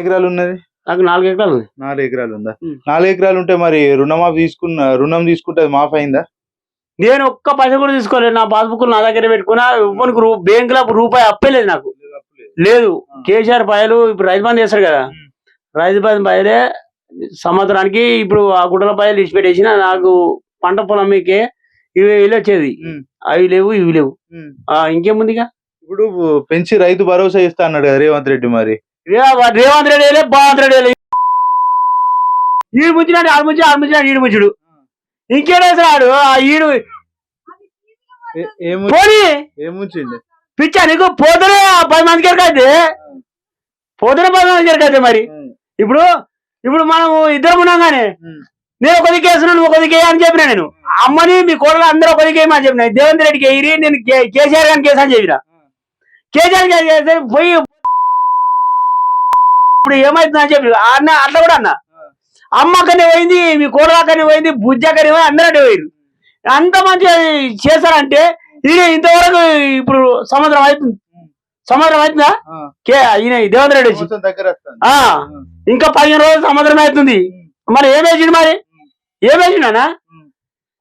ఎకరాలు ఉన్నది? నాకు నాలుగు ఎకరాలు ఉంది. నాలుగు ఎకరాలు ఉందా. నాలుగు ఎకరాలు ఉంటే మరి రుణమాఫీ తీసుకున్న రుణం తీసుకుంటే మాఫ్ అయిందా? నేను ఒక్క పైసా కూడా తీసుకోలేదు. నా పాస్బుక్ నా దగ్గర పెట్టుకున్నా ఇవ్వనికి రూ బ్యాంకులో రూపాయి అప్పే లేదు నాకు లేదు. కేసీఆర్ పాయలు ఇప్పుడు రైతు బంధు చేస్తారు కదా. రైతు బంధు పాయలే సంవత్సరానికి ఇప్పుడు ఆ గుడ్డల పాయలు ఇచ్చి పెట్టేసిన నాకు పంట పొలం మీకే ఇవి వచ్చేది. అవి లేవు ఇవి లేవు. ఇంకేముందిగా ఇప్పుడు పెంచి రైతు భరోసా ఇస్తా అన్నాడు రేవంత్ రెడ్డి మరి. రేవంత్ రెడ్డి వేలే బావంత్ రెడ్డి వేలే ఈడు ముంచినాడు ఆడు ముంచి ఆడు ముంచినాడు ఈడు ముంచుడు. ఇంకేడేసాడు ఆ ఈడు పోనీ. పిచ్చా నీకు పోతనే పది మందికి ఎరకైతే? పోతనే పది మందికి ఎరకైతే మరి? ఇప్పుడు ఇప్పుడు మనము ఇద్దరం ఉన్నాం కానీ. నేను ఒక దిక్కు వేస్తున్నాను నువ్వు ఒక దిక్కు వేయ్ అని చెప్పిన నేను. అమ్మని మీ కోడలు అందరూ ఒక దిక్కు వేయమని చెప్పిన. దేవేంద్ర రెడ్డికి ఎయిరి నేను కేసీఆర్ గారిని కేసు అని చెప్పిన. కేసీఆర్ చేస్తే పోయి ఇప్పుడు ఏమైతుంది అని చెప్పి అన్న అట్లా కూడా అన్న. అమ్మ అక్కడనే పోయింది మీ కోడలు అక్కడనే పోయింది బుజ్జ అక్కడనే పోయింది అందరూ అటే పోయింది అంత మంచిగా చేశారంటే ఇది ఇంతవరకు ఇప్పుడు సంవత్సరం అవుతుంది. సంవత్సరం అవుతుందా. కే ఈయన దేవేంద్ర రెడ్డి వచ్చి ఇంకా పదిహేను రోజులు సంవత్సరం అవుతుంది. మరి ఏం వేసిండు మరి? ఏం వేసిండనా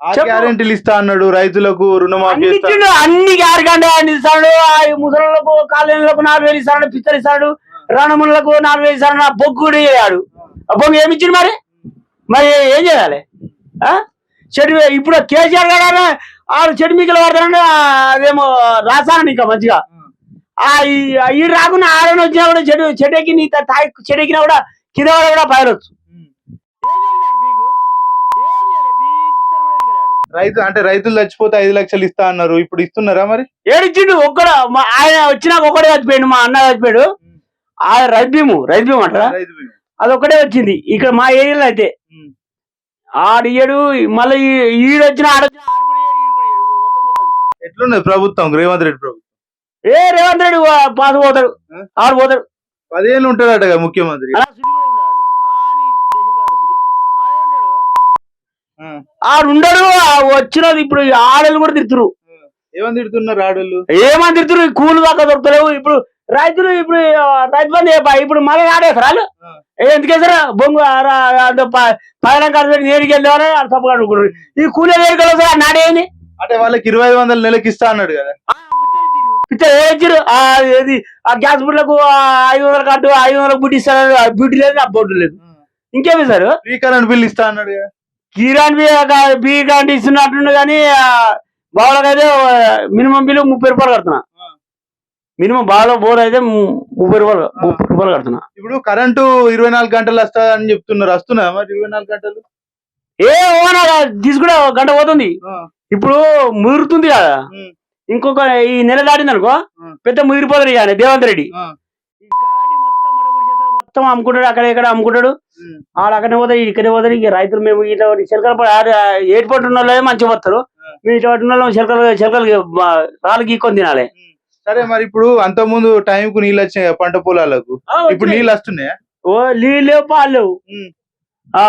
ఆ చెప్పు. గ్యారెంటీలు ఇస్తా అన్నాడు రైతులకు రుణమాఫీ అన్ని ఆయన ఇస్తాడు. ఆ ముసలకు కాలేజీలకు నాలుగు వేలు ఇస్తాడు పిచ్చలు ఇస్తాడు. రణములకు నాలుగు వేలు ఇస్తాడు నా బొగ్గు ఏమి ఇచ్చిండు మరి? మరి ఏం చేయాలి? ఆ? చెడు ఇప్పుడు కేసీఆర్ గారు ఆడు చెడు మీకలు వాడతారంటే అదేమో రాసాను ఇంకా మంచిగా. ఆ ఈ- రాకుండా ఆడని వచ్చినా కూడా చెడు చెడెక్కి నీ తా- తాయి చెడెక్కినా కూడా కింద కూడా పైరొచ్చు రైతు అంటే రైతులు చచ్చిపోతే ఐదు లక్షలు ఇస్తా అన్నారు. ఇప్పుడు ఇస్తున్నారా మరి? ఏడిచ్చిండు? ఒక్కడ ఆయన వచ్చినాక ఒక్కడే చచ్చిపోయాడు మా అన్న చచ్చిపోయాడు. ఆ రైతు భీము రైతు భీము అంటారా? రైతు బీమా. అది ఒక్కటే వచ్చింది. ఇక్కడ మా ఏరియాలో అయితే. ఆడియడు మళ్ళీ ఈడొచ్చిన ఆడొచ్చిన ఆడు. ఎట్లున్నది ప్రభుత్వం? రేవంత్ రెడ్డి ప్రభుత్వం. ఏ రేవంత్ రెడ్డి పాస్ పోతాడు? ఆడు పోతాడు. పదిహేను ఉంటాడట ముఖ్యమంత్రి. ఆడే ఉండడు వచ్చినది ఇప్పుడు ఆడలు కూడా తిరుతురు ఏమని తిడుతున్నారు ఆడోళ్ళు? ఏమని ఈ కూలి దాకా దొరుకుతలేవు. ఇప్పుడు రైతులు ఇప్పుడు రైతు బంధు ఇప్పుడు మళ్ళీ ఆడేస్తారు వాళ్ళు. ఆ. ఎందుకేసారా బొంగు పైన కలిసి నేరుకి వెళ్ళేవారు తప్పు కనుక్కున్నారు ఈ కూలీ నేరుకి వెళ్ళి నాడేంది అంటే వాళ్ళకి ఇరవై ఐదు వందలు నెలకి ఇస్తా అన్నాడు కదా. ఆ ఏది? ఆ గ్యాస్ బుడ్లకు ఐదు వందల కట్టు ఐదు వందల బుడ్డి ఇస్తారు బుడ్డి లేదు ఆ బొడ్డు లేదు. ఇంకేమి సార్ కరెంట్ బిల్ ఇస్తా అన్నాడు కిరాణ్ బి బి కరెంట్ ఇస్తున్నట్టుండు కానీ బావులకైతే మినిమం బిల్లు ముప్పై రూపాయలు కడుతున్నా. మినిమం బావులో బోర్ అయితే ముప్పై రూపాయలు ముప్పై రూపాయలు కడుతున్నా. ఇప్పుడు కరెంటు ఇరవై నాలుగు గంటలు వస్తా అని చెప్తున్నారు. వస్తున్నా మరి ఇరవై నాలుగు గంటలు? ఏ ఓనా తీసుకుంటే ఒక గంట పోతుంది. ఇప్పుడు ముదురుతుంది కదా. ఇంకొక ఈ నెల దాటింది అనుకో. పెద్ద ముదిరిపోతాడు ఇక రేవంత్ రెడ్డి. మొత్తం అమ్ముకుంటాడు అక్కడ ఇక్కడ అమ్ముకుంటాడు. ఆడ అక్కడనే పోతాడు ఇక్కడే పోతాడు ఇక రైతులు మేము ఇట్లా చిలకల ఏటి పట్టు ఉన్న వాళ్ళే మంచిగా వస్తారు. మేము ఇట్లా పట్టు ఉన్న వాళ్ళు చిలకలు చిలకలు రాళ్ళు గీక్కొని తినాలి. సరే మరి ఇప్పుడు అంత ముందు టైం కు నీళ్ళు వచ్చినాయి కదా పంట పొలాలకు? ఇప్పుడు నీళ్ళు వస్తున్నాయా? ఓ నీళ్ళు లేవు పాలు. ఉమ్. ఆ.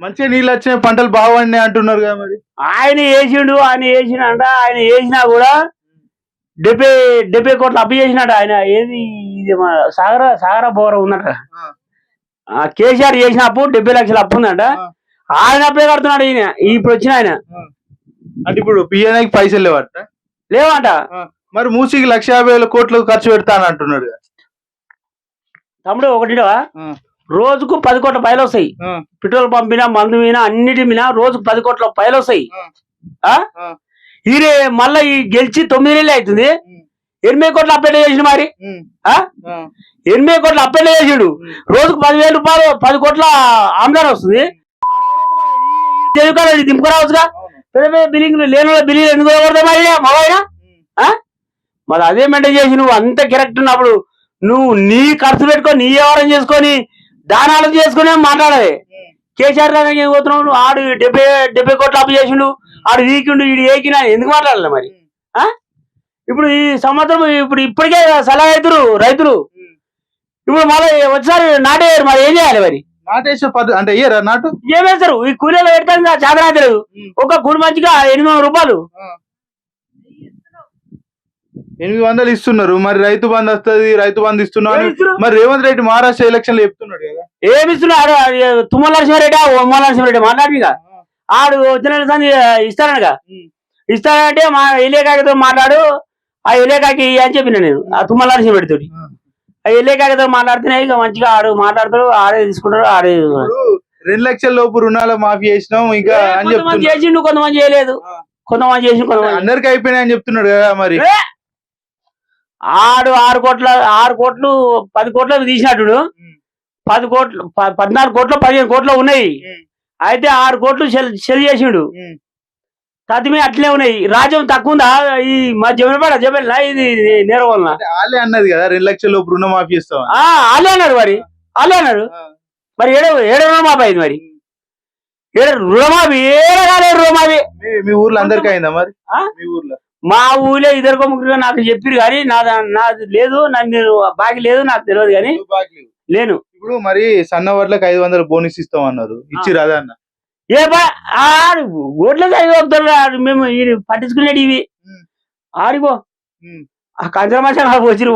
మంచిగా నీళ్ళు వచ్చినాయి పంటలు బాగున్నాయి అంటున్నారు కదా మరి. ఆయన వేసిండు ఆయన వేసినంట. ఆయన వేసినా కూడా డెబ్బై డెబ్బై కోట్లు అప్పు చేసినట్టు ఆయన. ఏది ఇది మన సాగర సాగర బోర ఆ. ఆ కేసీఆర్ చేసిన అప్పు డెబ్బై లక్షల అప్పు ఉందంట. ఆ. ఆయన అప్పే కడుతున్నాడు ఈయన. ఇప్పుడు వచ్చిన ఆయన. అంటే ఇప్పుడు పిఎన్ఐకి పైసలు లేవట? లేవంట. మరి మూసికి లక్ష యాభై వేల కోట్లు ఖర్చు పెడతాను అంటున్నాడు కదా తమ్ముడు ఒకటిలో ఆ, రోజుకు పది కోట్ల పైలు వస్తాయి ఆ, పెట్రోల్ పంపినా మందు మీద అన్నిటి మీద రోజుకు పది కోట్ల పైలు వస్తాయి ఆ. ఆ? ఆ. ఈయన మళ్ళీ ఈ గెలిచి తొమ్మిది నెలలు అవుతుంది ఎనిమిది కోట్ల అప్పేట చేసిన మరి ఆ? ఆ, ఎనిమిది కోట్ల అప్పేట చేసిండు. రోజుకు పదివేల రూపాయలు పది కోట్ల ఆమ్దాన్ వస్తుంది తెలుగు దింపుకురావచ్చుగా. పెద్ద పెద్ద బిల్లింగ్ లేని బిల్లింగ్ ఎందుకు కొడతావు మరి మగైనా ఉమ్, మరి అదే మెయింటైన్ చేసి నువ్వు అంత కరెక్ట్ ఉన్నప్పుడు నువ్వు నీ ఖర్చు పెట్టుకొని నీ వ్యవహారం చేసుకొని దానాలు చేసుకుని మాట్లాడాలి. కేసీఆర్ దగ్గర ఏం పోతున్నావు ఆడు డెబ్బై డెబ్బై కోట్లు అప్పు చేసిండు ఆడు వీకిండు ఈడు ఏకినా ఎందుకు మాట్లాడాలి మరి ఆ? ఇప్పుడు ఈ సంవత్సరం ఇప్పుడు ఇప్పటికే సలహా అవుతారు రైతులు. ఇప్పుడు మళ్ళీ వచ్చారు నాటేయారు మరి ఏం చేయాలి మరి నాటేసే పద్ధతి అంటే నాటు ఏం వేస్తారు ఈ కూలీలు పెడతాను చాదనా తెలియదు. ఒక కూలి మంచిగా ఎనిమిది రూపాయలు. ఎనిమిది వందలు ఇస్తున్నారు. మరి రైతు బంధు వస్తుంది రైతు బంధు ఇస్తున్నారు? మరి రేవంత్ రెడ్డి మహారాష్ట్ర ఎలక్షన్లో చెప్తున్నాడు కదా. ఏమి ఇస్తున్నాడు? తుమ్మల నరసింహారెడ్డి ఉమ్మల నరసింహారెడ్డి మాట్లాడిగా ఆడు వచ్చిన ఇస్తానగా. ఇస్తానంటే మా ఎల్లేకాయతో మాట్లాడు ఆ ఎల్లేకాకి అని చెప్పిన నేను. ఆ తుమ్మల నరసింహారెడ్డి తోటి. ఆ. ఎల్లేకాయతో మాట్లాడితేనే ఇక మంచిగా ఆడు మాట్లాడతాడు ఆడే తీసుకుంటాడు ఆడే రెండు లక్షల లోపు రుణాల మాఫీ చేసినాం ఇంకా కొంతమంది చేసిండు కొంతమంది చేయలేదు. కొంతమంది చేసిండు కొంతమంది అందరికి అయిపోయినాయి అని చెప్తున్నాడు కదా మరి? ఆడు ఆరు కోట్ల ఆరు కోట్లు పది కోట్ల తీసినట్టుడు. పది కోట్లు పద్నాలుగు కోట్లు పదిహేను కోట్లు ఉన్నాయి. అయితే ఆరు కోట్లు సెల్ చేసిండు. తదిమే అట్లే ఉన్నాయి. రాజ్యం తక్కువ ఉందా ఈ మా జమలపాడ జమల్లా ఇది నేరం వలన. అంటే వాళ్ళే అన్నది కదా రెండు లక్షల లోపు రుణమాఫీ ఇస్తామని ఆ, వాళ్ళే అన్నారు మరి. వాళ్ళే అన్నారు మరి ఏడ ఏడ రుణమాఫీ అయింది మరి? ఏడ రుణమాఫీ? ఏడ కాలేదు రుణమాఫీ? మీ- ఊర్లో అందరికి అయిందా మరి? మీ ఊర్లో. మా ఊళ్ళో ఇద్దరు ముగ్గురు నాకు చెప్పిరు కానీ నా నాది లేదు నాకు బాకీ లేదు నాకు తెలియదు కానీ. లేను. ఇప్పుడు మరి సన్న వడ్లకు ఐదు వందల బోనస్ ఇస్తాం అన్నారు ఇచ్చి రాదా అన్న. ఏ బా ఆడు ఓట్ల చదివి మేము పట్టించుకునేది ఇవి. ఆడిపో నాకు వచ్చిరు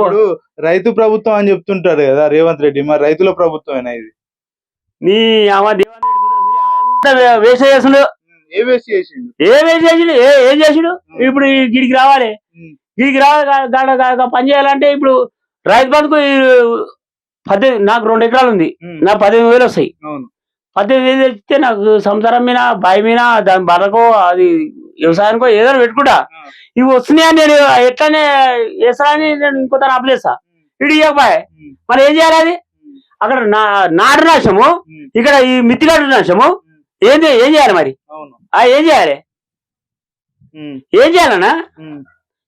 రైతు ప్రభుత్వం అని చెప్తుంటాడు కదా రేవంత్ రెడ్డి మరి రైతుల ప్రభుత్వమేనా ఇది? నీ అమ్మ దేవాన్ రెడ్డి వేస్ట్ ఏ వేసి చేసిండు? ఏం చేసిండు? ఏ ఏం చేసిండు? ఇప్పుడు గిడికి రావాలి. గిడికి రావాలి పని చేయాలంటే ఇప్పుడు రైతు బంధుకు పద్దెనిమిది నాకు రెండు ఎకరాలు ఉంది. నాకు పద్దెనిమిది వేలు వస్తాయి. పద్దెనిమిది వేలు ఇస్తే నాకు సంసారం మీద బావి మీద దాని బర్రకో అది వ్యవసాయానికో ఏదైనా పెట్టుకుంటా. ఇవి వస్తున్నాయని నేను ఎట్లానే వేస్తానని నేను ఇంకో తన అప్లేస్తా ఇవ్వబాయ్ ఉమ్. మరి ఏం చేయాలి అది. అక్కడ నా నాటు నాశము. ఇక్కడ ఈ మిత్తిగాడు నాశము ఏంది ఏం చేయాలి మరి? అవును. ఆ ఏం చేయాలి. ఏం చేయాలన్నా.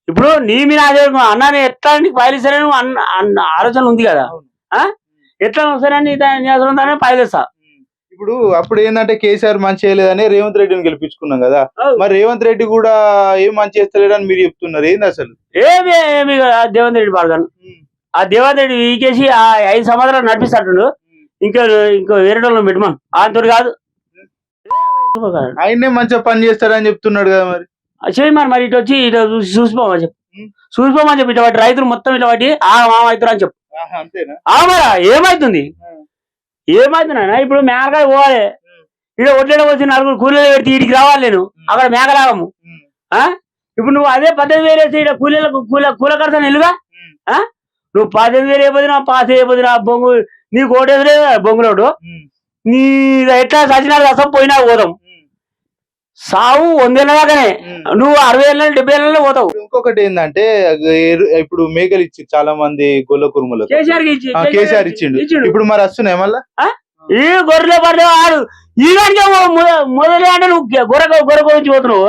ఇప్పుడు నీ మీద అదే అన్న నేను ఎట్లా నీకు అన్న ఆలోచన ఉంది కదా? ఎట్లా ఫైల్ ఇస్తా. ఉమ్. ఇప్పుడు అప్పుడు ఏంటంటే కేసీఆర్ మంచి చేయలేదని రేవంత్ రెడ్డిని గెలిపించుకున్నాం కదా. మరి రేవంత్ రెడ్డి కూడా ఏం మంచి చేస్తలేడని మీరు చెప్తున్నారు? ఏంది అసలు? ఏమి ఏమి దేవంత్ రెడ్డి పాడతాను ఆ దేవంత్ రెడ్డి వీకేసి ఆ ఐదు సంవత్సరాలు నడిపిస్తాడు ఇంకా ఇంకో వేరే వాళ్ళని పెట్టమను. ఆయనతో కాదు. ఆయన్నే మంచిగా పని చేస్తాడని చెప్తున్నాడు కదా మరి. చెయ్యి మరి మరి ఇటు వచ్చి ఇటు చూసి చూసిపోమని చెప్పు. చూసిపోమని చెప్పి ఇటు రైతులు మొత్తం ఇటు వాటి ఆ అవుతారు అని చెప్పు మరా ఏమైతుంది. ఏమైతుందా ఇప్పుడు మేకకాయ పోవాలి. ఇక్కడ ఒడ్లేడ వచ్చి నలుగురు కూలీలు పెడితే వీడికి రావాలి నేను. అక్కడ మేకలాగము ఇప్పుడు నువ్వు అదే పద్దెనిమిది వేలు వేసి ఇక్కడ కూలీలకు కూల కూల కడతాను. ఆ? నువ్వు పద్దెనిమిది వేలు అయిపోతున్నా పాస్ అయిపోతున్నా బొంగు నీకు ఓటేసలే బొంగులోడు. నీ ఎట్లా సచినాలు అసం పోయినా పోదాం. సావు వందేళ్ళ దాకానే. నువ్వు అరవై ఏళ్ళ డెబ్బై ఏళ్ళలో పోతావు. ఇంకొకటి ఏంటంటే ఇప్పుడు మేకలు ఇచ్చి చాలా మంది గొల్ల కురుములకు. కేసీఆర్ ఇచ్చిండు. ఇప్పుడు మరి వస్తున్నాయి మళ్ళా? ఈ గొర్రెలు పడితే ఆడు ఈ దానికే మొదలే అంటే నువ్వు గొర్రె గొర్రె గురించి పోతున్నావు.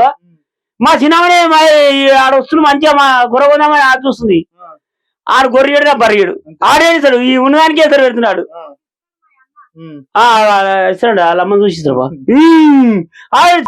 మా చిన్నమనే మా ఈ ఆడ వస్తుంది మంచిగా మా గొర్రె కొందామని ఆడ చూస్తుంది. ఆడు గొర్రెడు బర్రెడు ఆడేస్తాడు ఈ ఉన్నదానికి ఎదురు పెడుతున్నాడు. ఇస్తాడు వాళ్ళ బా. ఉమ్, ఆడు